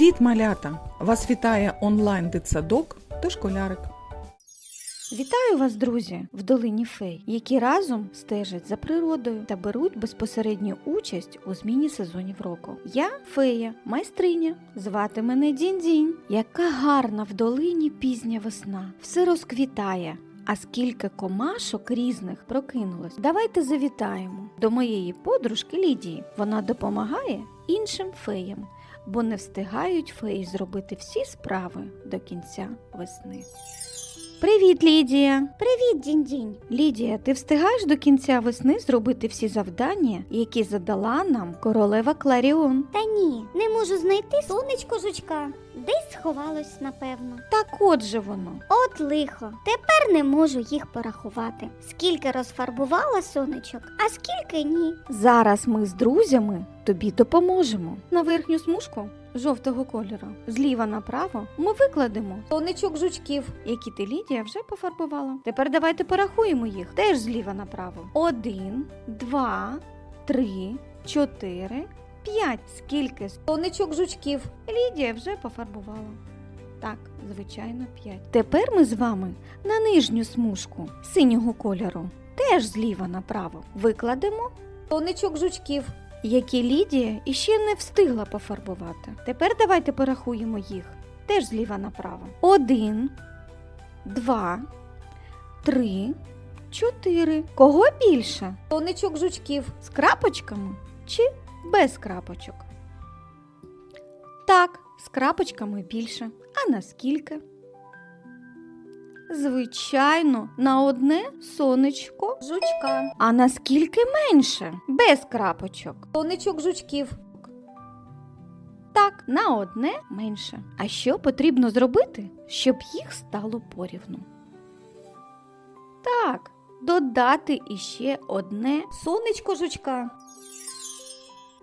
Привіт, малята! Вас вітає онлайн дитсадок та школярик. Вітаю вас, друзі, в долині фей, які разом стежать за природою та беруть безпосередню участь у зміні сезонів року. Я фея, майстриня, звати мене Дінь-Дінь. Яка гарна в долині пізня весна. Все розквітає. А скільки комашок різних прокинулось. Давайте завітаємо до моєї подружки Лідії. Вона допомагає іншим феям, бо не встигають феї зробити всі справи до кінця весни. Привіт, Лідія! Привіт, дінь-дінь. Лідія, ти встигаєш до кінця весни зробити всі завдання, які задала нам королева Кларіон? Та ні, не можу знайти сонечко жучка. Десь сховалось, напевно. Так от же воно. От лихо. Тепер не можу їх порахувати. Скільки розфарбувала сонечок, а скільки ні. Зараз ми з друзями тобі допоможемо. На верхню смужку жовтого кольору, зліва направо, ми викладемо сонечок жучків, які ти Лідія вже пофарбувала. Тепер давайте порахуємо їх теж зліва направо. Один, два, три, чотири, п'ять. Скільки сонечок жучків Лідія вже пофарбувала. Так, звичайно, п'ять. Тепер ми з вами на нижню смужку синього кольору, теж зліва направо, викладемо сонечок жучків, які Лідія іще не встигла пофарбувати. Тепер давайте порахуємо їх теж зліва направо. Один, два, три, чотири. Кого більше? Сонечок жучків з крапочками чи без крапочок? Так, з крапочками більше. А наскільки? Звичайно, на одне сонечко жучка. А наскільки менше? Без крапочок. Сонечок жучків. Так, на одне менше. А що потрібно зробити, щоб їх стало порівну? Так, додати іще одне сонечко жучка.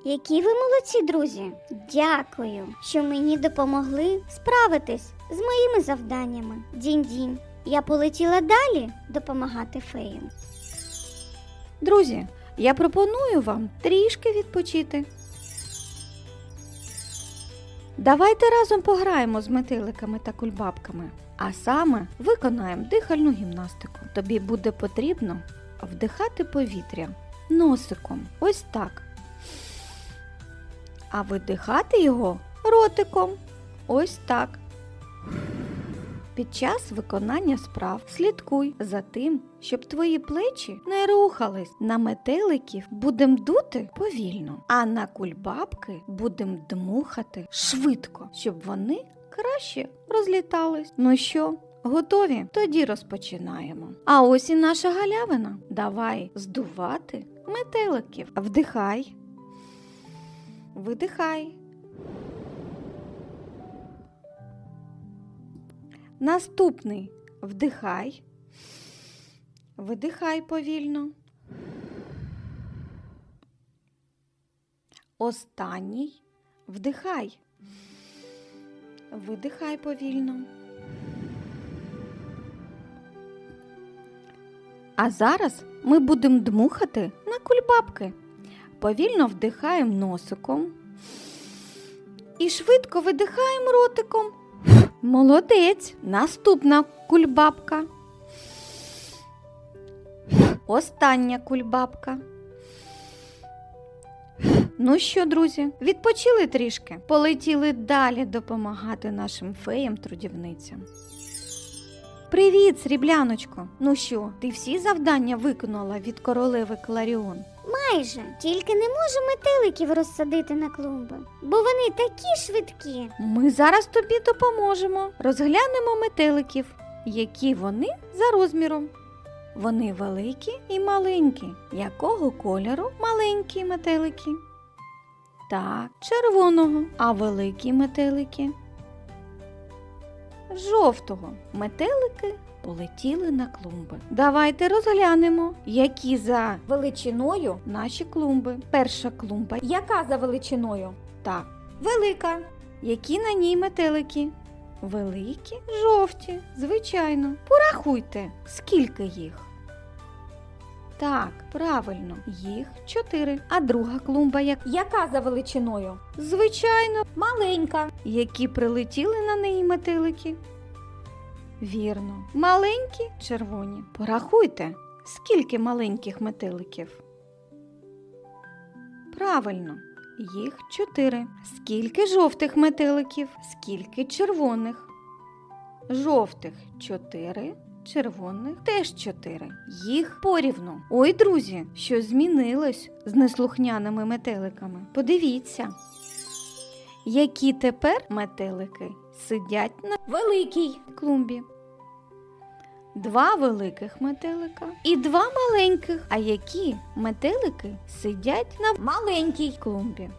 Які ви молодці, друзі! Дякую, що мені допомогли справитись з моїми завданнями. Дінь-дінь. Я полетіла далі допомагати феям. Друзі, я пропоную вам трішки відпочити. Давайте разом пограємо з метеликами та кульбабками, а саме виконаємо дихальну гімнастику. Тобі буде потрібно вдихати повітря носиком, ось так. А видихати його ротиком, ось так. Під час виконання справ слідкуй за тим, щоб твої плечі не рухались. На метеликів будем дути повільно, а на кульбабки будем дмухати швидко, щоб вони краще розлітались. Ну що, готові? Тоді розпочинаємо. А ось і наша галявина. Давай здувати метеликів. Вдихай. Видихай. Наступний вдихай, видихай повільно. Останній вдихай, видихай повільно. А зараз ми будемо дмухати на кульбабки. Повільно вдихаємо носиком і швидко видихаємо ротиком. Молодець. Наступна кульбабка. Остання кульбабка. Ну що, друзі, відпочили трішки, полетіли далі допомагати нашим феям-трудівницям. Привіт, срібляночко! Ну що, ти всі завдання виконала від королеви Кларіон? Майже тільки не можу метеликів розсадити на клумби, бо вони такі швидкі. Ми зараз тобі допоможемо. Розглянемо метеликів, які вони за розміром. Вони великі і маленькі. Якого кольору маленькі метелики? Так, червоного, а великі метелики. Жовтого. Метелики полетіли на клумби. Давайте розглянемо, які за величиною наші клумби. Перша клумба. Яка за величиною? Так, велика. Які на ній метелики? Великі, жовті, звичайно. Порахуйте, скільки їх. Так, правильно, їх чотири. А друга клумба як Яка за величиною? звичайно, Маленька. які прилетіли на неї метелики. Вірно, маленькі червоні. Порахуйте, скільки маленьких метеликів. Правильно, їх чотири. Скільки жовтих метеликів, скільки червоних. Жовтих чотири, червоних теж чотири. Їх порівну. Ой, друзі, що змінилось з неслухняними метеликами. Подивіться. Які тепер метелики сидять на Великий. клумбі? Два великих метелика і два маленьких. А які метелики сидять на Маленький. клумбі?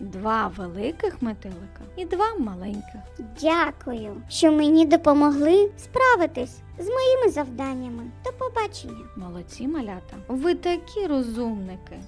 Два великих метелика і два маленьких. Дякую, що мені допомогли справитись з моїми завданнями. До побачення. Молодці малята. Ви такі розумники.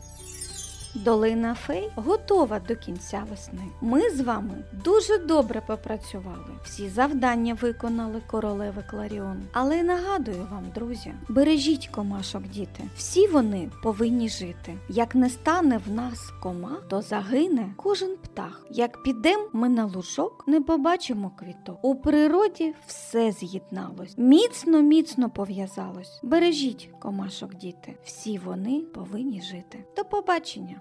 Долина фей готова до кінця весни. Ми з вами дуже добре попрацювали. Всі завдання виконали королеви Кларіон. Але нагадую вам, друзі, бережіть комашок, діти. Всі вони повинні жити. Як не стане в нас кома, то загине кожен птах. Як підем ми на лужок, не побачимо квіток. У природі все з'єдналось, міцно, міцно пов'язалось. Бережіть комашок, діти. Всі вони повинні жити. До побачення,